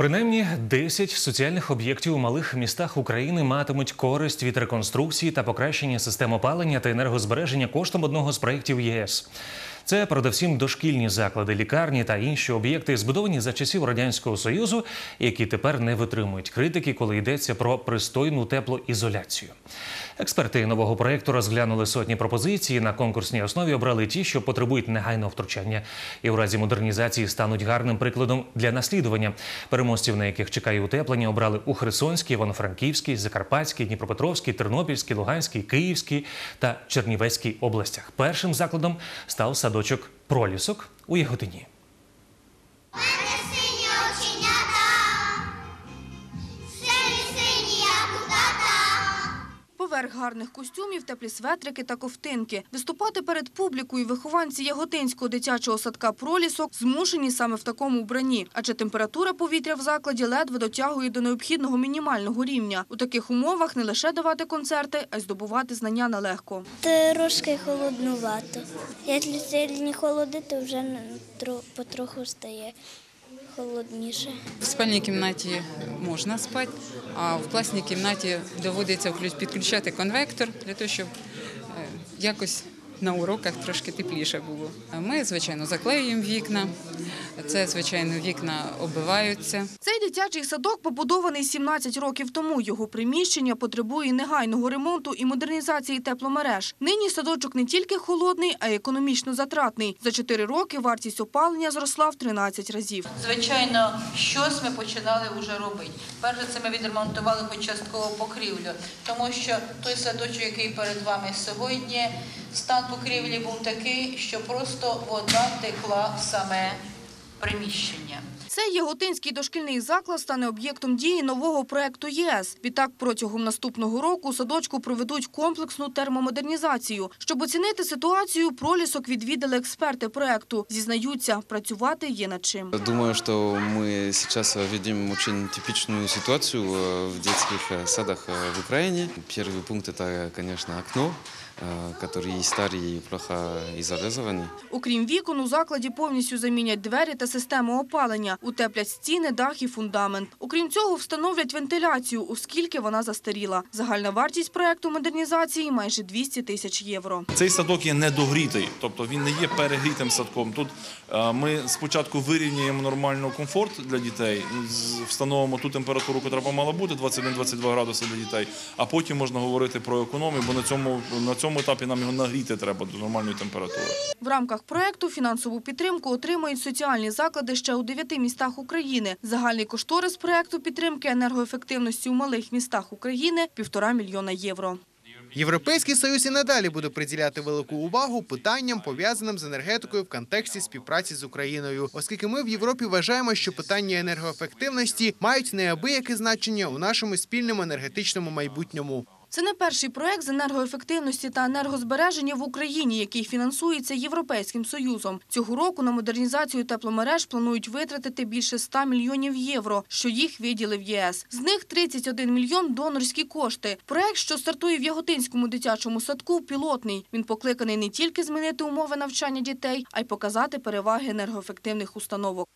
Принаймні 10 соціальних об'єктів у малих містах України матимуть користь від реконструкції та покращення систем опалення та енергозбереження коштом одного з проєктів ЄС. Це передусім дошкільні заклади, лікарні та інші об'єкти, збудовані за часів радянського союзу, які тепер не витримують критики, коли йдеться про пристойну теплоізоляцію. Експерти нового проєкту розглянули сотні пропозицій. На конкурсній основі обрали ті, що потребують негайного втручання, і в разі модернізації стануть гарним прикладом для наслідування. Переможців, на яких чекає утеплення, обрали у Херсонській, Івано-Франківській, Закарпатській, Дніпропетровській, Тернопільській, Луганській, Київській та Чернівецькій областях. Першим закладом став садочок Пролісок у Яготині. Поверх гарних костюмів, теплі светрики та ковтинки. Виступати перед публікою вихованці Яготинського дитячого садка «Пролісок» змушені саме в такому вбранні. Адже температура повітря в закладі ледве дотягує до необхідного мінімального рівня. У таких умовах не лише давати концерти, а й здобувати знання нелегко. Трошки холоднувато. Якщо сильні холоди, то вже потроху стає холодніше. В спальній кімнаті можна спати, а в класній кімнаті доводиться підключати конвектор для того, щоб е, якось на уроках трошки тепліше було. Ми, звичайно, заклеюємо вікна. Це, звичайно, вікна оббиваються. Цей дитячий садок побудований 17 років тому. Його приміщення потребує негайного ремонту і модернізації тепломереж. Нині садочок не тільки холодний, а й економічно затратний. За 4 роки вартість опалення зросла в 13 разів. Звичайно, щось ми починали вже робити. Перше, це ми відремонтували хоч частково покрівлю, тому що той садочок, який перед вами сьогодні, стан покрівлі був такий, що просто вода текла в саме приміщення. Цей Яготинський дошкільний заклад стане об'єктом дії нового проекту ЄС. Відтак протягом наступного року у садочку проведуть комплексну термомодернізацію. Щоб оцінити ситуацію, пролісок відвідали експерти проекту. Зізнаються, працювати є над чим. Думаю, что мы сейчас видим очень типичную ситуацию э, в детских э, садах э, в Украине. Первый пункт – это, конечно, окно, э, которые старые и плохо изолированы. Окрім вікон, у закладі повністю замінять двері та систему опалення, утеплять стіни, дах і фундамент. Окрім цього, встановлять вентиляцію, оскільки вона застаріла. Загальна вартість проекту модернізації – майже 200 тисяч євро. Цей садок є недогрітий, тобто він не є перегрітим садком. Тут е, ми спочатку вирівнюємо нормально комфорт для дітей, встановимо ту температуру, яка мала бути 21-22 градуси для дітей, а потім можна говорити про економію, бо на цьому, на цьому етапі нам його нагріти треба до нормальної температури. В рамках проекту фінансову підтримку отримають соціальні заклади ще у дев'яти містах України. Загальний кошторис проекту підтримки енергоефективності у малих містах України – півтора мільйона євро. Європейський союз і надалі буде приділяти велику увагу питанням, пов'язаним з енергетикою в контексті співпраці з Україною, оскільки ми в Європі вважаємо, що питання енергоефективності мають неабияке значення у нашому спільному енергетичному майбутньому. Це не перший проект з енергоефективності та енергозбереження в Україні, який фінансується Європейським Союзом. Цього року на модернізацію тепломереж планують витратити більше 100 мільйонів євро, що їх виділив ЄС. З них 31 мільйон – донорські кошти. Проект, що стартує в Яготинському дитячому садку, пілотний. Він покликаний не тільки змінити умови навчання дітей, а й показати переваги енергоефективних установок.